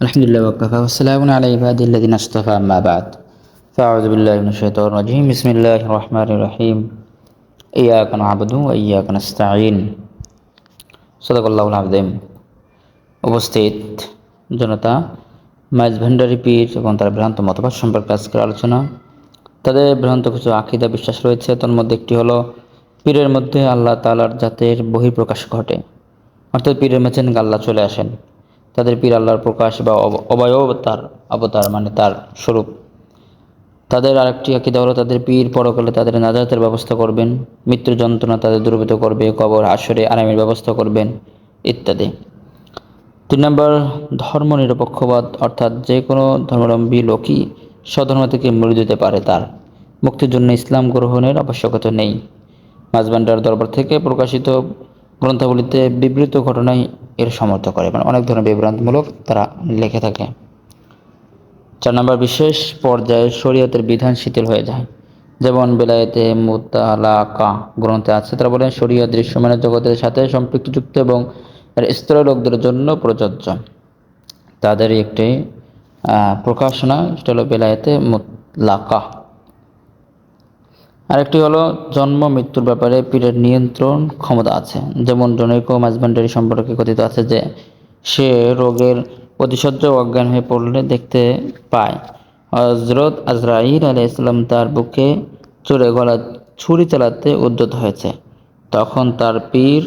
الحمد لله وكفى والسلام على عباده الذين اصطفى أما بعد فأعوذ بالله من الشيطان الرجيم بسم الله الرحمن الرحيم إياك نعبد وإياك نستعين صدق الله العظيم উপস্থিত জনতা মাইজ ভান্ডারি পীর এবং তার ভ্রান্ত মতবাদ সম্পর্কে আজকের আলোচনা তাদের ভ্রান্ত কিছু আকিদা বিশ্বাস রয়েছে তার মধ্যে একটি হলো পীরের মধ্যে আল্লাহ তালার জাতের বহিঃপ্রকাশ ঘটে অর্থাৎ পীরের মেছেন আল্লাহ চলে আসেন তাদের পীর আল্লাহর প্রকাশ বা অব- অবয়বতার অবতার মানে তার স্বরূপ। তাদের আরেকটি আকিদা হলো তাদের পীর পরকালে তাদের নাজাতের ব্যবস্থা করবেন মৃত্যু যন্ত্রণা তাদের দুর্বৃত করবে, কবর, আসরে, আরামের ব্যবস্থা করবেন, ইত্যাদি। তিন নম্বর ধর্ম নিরপেক্ষবাদ অর্থাৎ যে কোনো ধর্মাবলম্বী লোকই স্বধর্ম থেকে মুড়ি দিতে পারে তার। মুক্তির জন্য ইসলাম গ্রহণের আবশ্যকতা নেই। মাঝবান্ডার দরবার থেকে প্রকাশিত গ্রন্থাবলীতে বিবৃত ঘটনাই এর সমর্থ করে। মানে অনেক ধরনের বিভ্রান্তমূলক তারা লিখে থাকে। চার নম্বর, বিশেষ পর্যায়ে শরীয়তের বিধান শিথিল হয়ে যায়। যেমন বেলায়েতে মুতালাকা গ্রন্থে আছে, তারা বলেন শরীয়ত দৃশ্যমানের জগতের সাথে সম্পৃক্তযুক্ত এবং এর স্তরের লোকদের জন্য প্রযোজ্য। তাদের একটি প্রকাশনা, সেটা হলো বেলায়েতে মুতলাকা। আরেকটি হলো জন্ম, মৃত্যুর ব্যাপারে পীরের নিয়ন্ত্রণ ক্ষমতা আছে। যেমন জনৈক মাঝবান্ডারি সম্পর্কে কথিত আছে যে, সে রোগের প্রতিশয্য অজ্ঞান হয়ে পড়লে দেখতে পায়। হজরত আজরাইল আলাই ইসলাম তার বুকে চড়ে গলা, ছুরি চালাতে উদ্যত হয়েছে। তখন তার পীর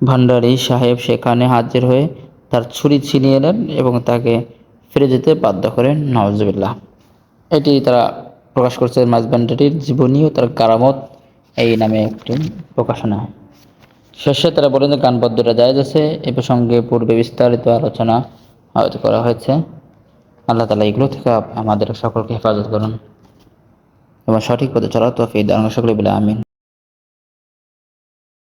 ভান্ডারী সাহেব সেখানে হাজির হয়ে তার ছুরি ছিনিয়ে নেন এবং তাকে ফিরে যেতে বাধ্য করেন। নওয়াজবিল্লাহ এটি তারা প্রকাশ করছে মাঝবান্ডাটির জীবনী ও তার কারামত। এই নামে একটি প্রকাশনা শেষে তারা বলেন যে গানবদ্ধটা যায় আছে। এ প্রসঙ্গে পূর্বে বিস্তারিত আলোচনা আয়োজন করা হয়েছে। আল্লাহ তালা এগুলো থেকে আমাদের সকলকে হেফাজত করুন। এবং সঠিক পথে চলা তো ফির সকলে বলে আমিন।